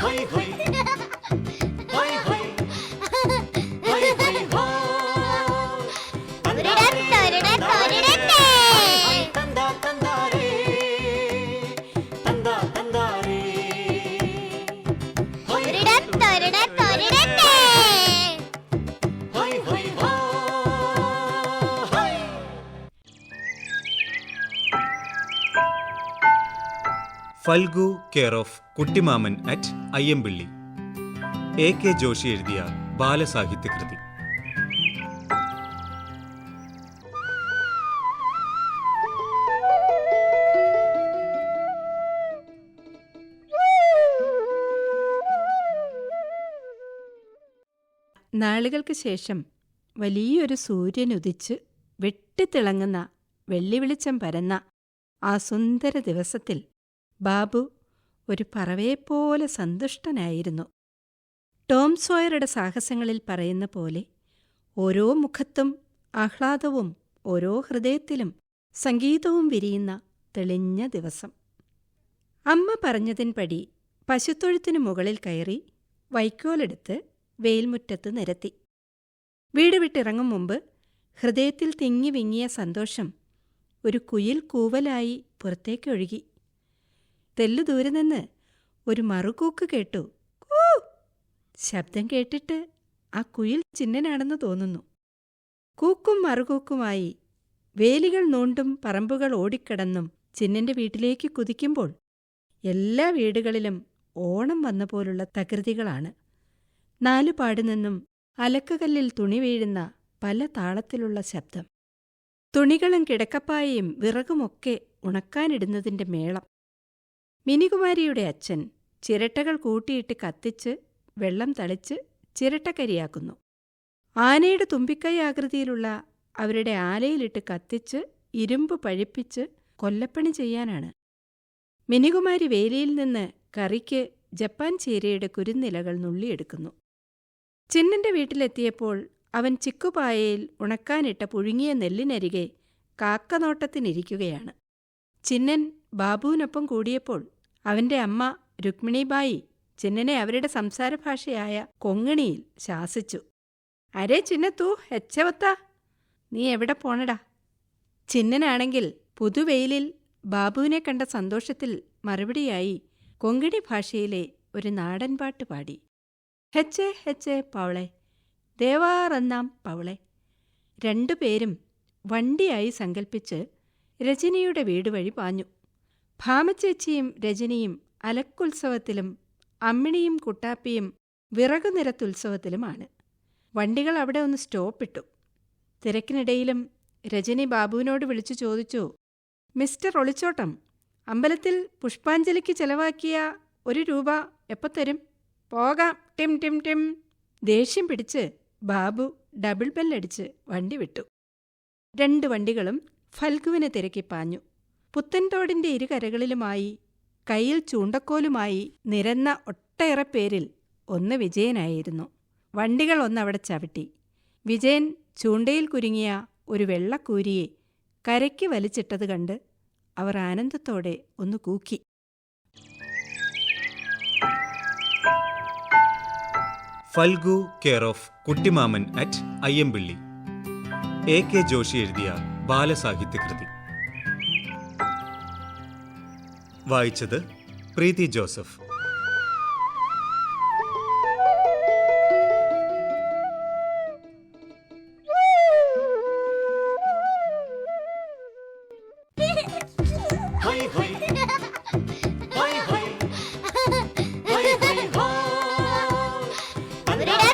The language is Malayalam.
ഹൊയ് ഹൈ ഹൈ ഹൈ ഹൊയ് ഹൊയ് ഹോ ഒരിടത്ത് ഒരിടത്ത് ഒരിടത്തെ. തന്താ തന്താരേ തന്താ തന്താരേ ഒരിടത്ത് ഒരിടത്ത് ഒരിടത്തെ. Phalgu care of Kuttimaman at Ayyampilly. A K Joshi എഴുതിയ ബാലസാഹിത്യകൃതി. നാളുകൾക്ക് ശേഷം വലിയൊരു സൂര്യൻ ഉദിച്ച് വെട്ടിത്തിളങ്ങുന്ന വെള്ളിവെളിച്ചം പരന്ന ആ സുന്ദര ദിവസത്തിൽ ബാബു ഒരു പറവയെപ്പോലെ സന്തുഷ്ടനായിരുന്നു. ടോം സോയറുടെ സാഹസങ്ങളിൽ പറയുന്ന പോലെ ഓരോ മുഖത്തും ആഹ്ലാദവും ഓരോ ഹൃദയത്തിലും സംഗീതവും വിരിയുന്ന തെളിഞ്ഞ ദിവസം. അമ്മ പറഞ്ഞതിൻപടി പശുത്തൊഴുത്തിനു മുകളിൽ കയറി വൈക്കോലെടുത്ത് വെയിൽമുറ്റത്ത് നിരത്തി. വീട് വിട്ടിറങ്ങും മുമ്പ് ഹൃദയത്തിൽ തിങ്ങി വിങ്ങിയ സന്തോഷം ഒരു കുയിൽ കൂവലായി പുറത്തേക്കൊഴുകി. തെല്ലു ദൂരെ നിന്ന് ഒരു മറുകൂക്ക് കേട്ടു. കൂ ശബ്ദം കേട്ടിട്ട് ആ കുയിൽ ചിന്നനാണെന്ന് തോന്നുന്നു. കൂക്കും മറുകൂക്കുമായി വേലികൾ നോണ്ടും പറമ്പുകൾ ഓടിക്കടന്നും ചിന്നന്റെ വീട്ടിലേക്ക് കുതിക്കുമ്പോൾ എല്ലാ വീടുകളിലും ഓണം വന്ന പോലുള്ള തകൃതികളാണ്. നാലുപാടുനിന്നും അലക്കുകല്ലിൽ തുണി വീഴുന്ന പല താളത്തിലുള്ള ശബ്ദം. തുണികളും കിടക്കപ്പായയും വിറകുമൊക്കെ ഉണക്കാനിടുന്നതിന്റെ മേളം. മിനികുമാരിയുടെ അച്ഛൻ ചിരട്ടകൾ കൂട്ടിയിട്ട് കത്തിച്ച് വെള്ളം തളിച്ച് ചിരട്ടക്കരിയാക്കുന്നു. ആനയുടെ തുമ്പിക്കൈ ആകൃതിയിലുള്ള അവരുടെ ആലയിലിട്ട് കത്തിച്ച് ഇരുമ്പ് പഴിപ്പിച്ച് കൊല്ലപ്പണി ചെയ്യാനാണ്. മിനികുമാരി വേലിയിൽ നിന്ന് കറിക്ക് ജപ്പാൻ ചീരയുടെ കുരുന്നിലകൾ നുള്ളിയെടുക്കുന്നു. ചിന്നന്റെ വീട്ടിലെത്തിയപ്പോൾ അവൻ ചിക്കുപായയിൽ ഉണക്കാനിട്ട പുഴുങ്ങിയ നെല്ലിനരികെ കാക്കനോട്ടത്തിനിരിക്കുകയാണ്. ചിന്നൻ ബാബുവിനൊപ്പം കൂടിയപ്പോൾ അവന്റെ അമ്മ രുക്മിണിബായി ചിന്നനെ അവരുടെ സംസാരഭാഷയായ കൊങ്ങിണിയിൽ ശാസിച്ചു. അരേ ചിന്നത്തൂ എച്ചവത്ത? നീ എവിടെ പോണടാ? ചിന്നനാണെങ്കിൽ പുതുവെയിലിൽ ബാബുവിനെ കണ്ട സന്തോഷത്തിൽ മറുപടിയായി കൊങ്കിണി ഭാഷയിലെ ഒരു നാടൻ പാട്ട് പാടി. ഹെച്ചേ ഹെച്ചേ പവളെ ദേവാറന്നാം പവളെ രണ്ടുപേരും വണ്ടിയായി സങ്കൽപ്പിച്ച് രജനിയുടെ വീട് വഴി പാഞ്ഞു. ഭാമച്ചേച്ചിയും രജനിയും അലക്കുത്സവത്തിലും അമ്മിണിയും കുട്ടാപ്പിയും വിറകുനിരത്തുത്സവത്തിലുമാണ്. വണ്ടികൾ അവിടെ ഒന്ന് സ്റ്റോപ്പിട്ടു. തിരക്കിനിടയിലും രജനി ബാബുവിനോട് വിളിച്ചു ചോദിച്ചു മിസ്റ്റർ ഒളിച്ചോട്ടം അമ്പലത്തിൽ പുഷ്പാഞ്ജലിക്ക് ചെലവാക്കിയ ഒരു രൂപ എപ്പോൾ തരും? പോകാം. ടിം ടിം ടിം. ദേഷ്യം പിടിച്ച് ബാബു ഡബിൾ ബെല്ലടിച്ച് വണ്ടി വിട്ടു. രണ്ട് വണ്ടികളും ഫൽഗുവിനെ തിരക്കി പാഞ്ഞു. പുത്തൻതോടിന്റെ ഇരുകരകളിലുമായി കയ്യിൽ ചൂണ്ടക്കോലുമായി നിരന്ന ഒട്ടേറെ പേരിൽ ഒന്ന് വിജയനായിരുന്നു. വണ്ടികൾ ഒന്നവിടെ ചവിട്ടി. വിജയൻ ചൂണ്ടയിൽ കുരുങ്ങിയ ഒരു വെള്ളക്കൂരിയെ കരയ്ക്ക് വലിച്ചിട്ടത് കണ്ട് അവർ ആനന്ദത്തോടെ ഒന്ന് കൂക്കി. Phalgu care of Kuttimaman at Ayyampilly. A K Joshi എഴുതിയ ബാലസാഹിത്യകൃതി. വായിച്ചത് പ്രീതി ജോസഫ്. അവരുടെ